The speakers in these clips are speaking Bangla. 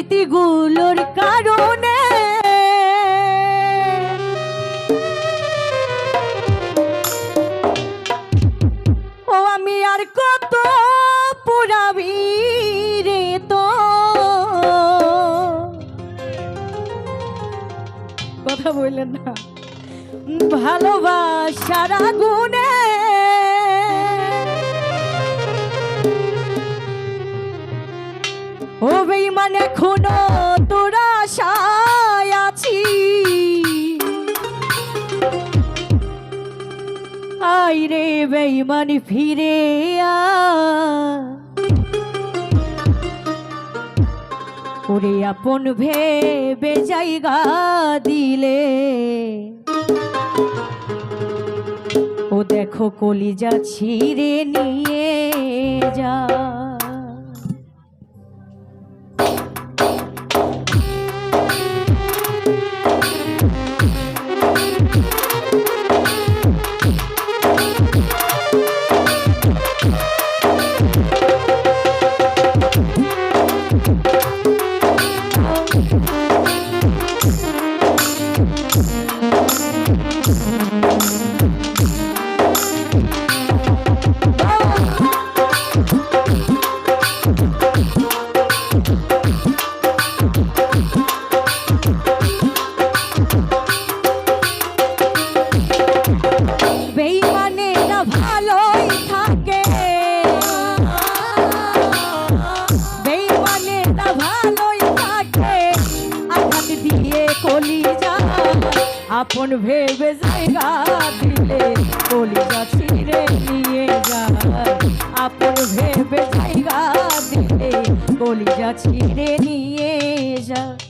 স্মৃতিগুলোর কারণে। ও আমি আর কত পুরাবি রে তো। কথা বললেন না। ভালোবাসার আগুনে ও বেইমান এখনও তোরা আশায় আছি। আই রে বেইমান ফিরে ওরে আপন ভেবে জায়গা দিলে। ও দেখো কলিজা ছিঁড়ে নিয়ে যা। আপন ভেবে জায়গা দিলে কলিজা ছিঁড়ে নিয়ে যায়। আপন ভেবে জায়গা দিলে কলিজা ছিঁড়ে নিয়ে যায়।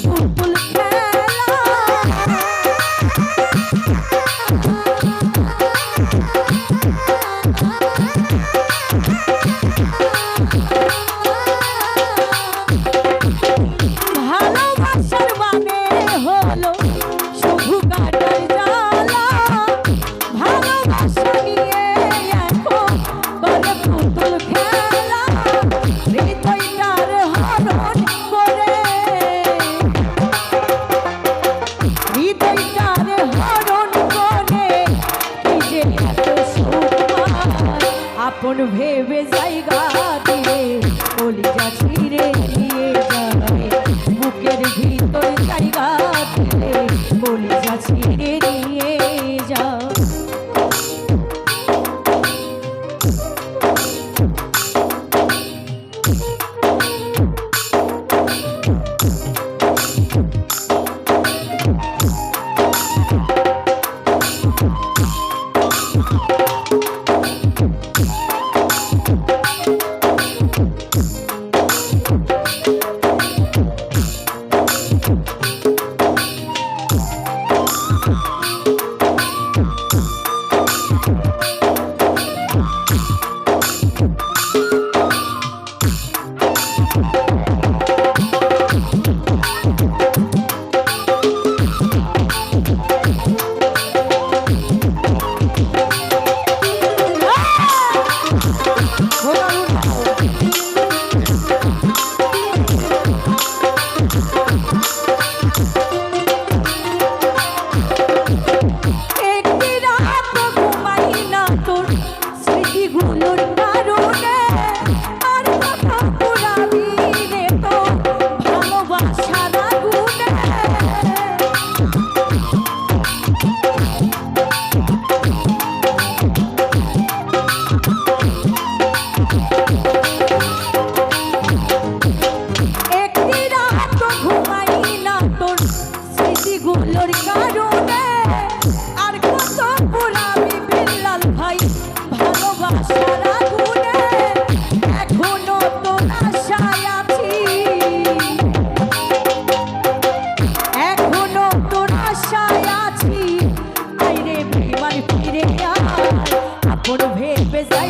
ভেবে ভোর ভেদ বেজাই